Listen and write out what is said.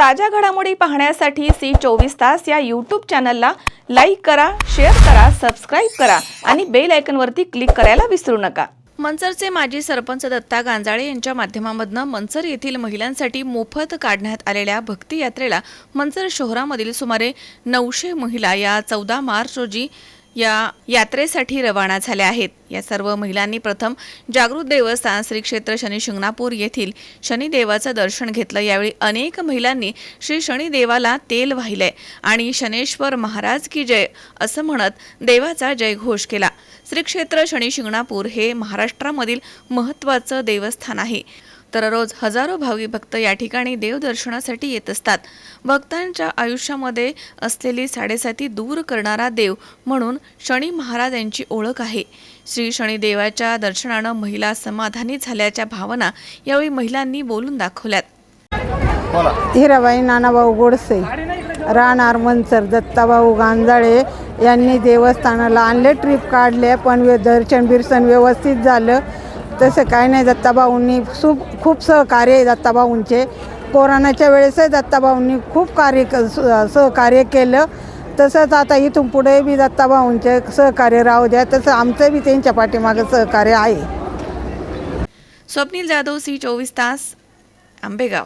ताज्या घडामोडी पाहण्यासाठी सी चोवीस तास या यूट्यूब चॅनलला लाईक करा शेअर करा सबस्क्राईब करा आणि बेल आयकनवरती क्लिक करायला विसरू नका. मनसरचे माजी सरपंच दत्ता गांजाळे यांच्या माध्यमामधनं मनसर येथील महिलांसाठी मोफत काढण्यात आलेल्या भक्ती यात्रेला मनसर शहरामधील सुमारे नऊशे महिला या चौदा मार्च रोजी या यात्रेसाठी रवाना झाल्या आहेत. या सर्व महिलांनी प्रथम जागृत देवस्थान श्री क्षेत्र शनी शिंगणापूर येथील शनिदेवाचं दर्शन घेतलं. यावेळी अनेक महिलांनी श्री शनिदेवाला तेल वाहिलंय आणि शनेश्वर महाराज की जय असं म्हणत देवाचा जयघोष केला. श्री क्षेत्र शनी शिंगणापूर हे महाराष्ट्रामधील महत्त्वाचं देवस्थान आहे. तर रोज हजारो भाविक भक्त या ठिकाणी देवदर्शनासाठी येत असतात. भक्तांच्या आयुष्यामध्ये असलेली साडेसाती दूर करणारा देव म्हणून शनी महाराज यांची ओळख आहे. श्री शनिदेवाच्या दर्शनानं महिला समाधानी झाल्याच्या भावना यावेळी महिलांनी बोलून दाखवल्यात. बोला. हिराबाई नानाभाऊ गोडसे राहणार मनसर दत्ताभाऊ गांजाळे यांनी देवस्थानाला आणले ट्रिप काढले पण दर्शन बिर्सन व्यवस्थित झालं. तसं काय नाही दत्ताभाऊंनी खूप खूप सहकार्य आहे दत्ताभाऊंचे कोरोनाच्या वेळेसही दत्ताभाऊंनी खूप कार्य क- स- सहकार्य केलं. तसंच आता इथून पुढे बी दत्ताभाऊंचे सहकार्य राहू द्या. तसं आमचं बी त्यांच्या पाठीमागं सहकार्य आहे. स्वप्नील जाधव सी चोवीस तास आंबेगाव.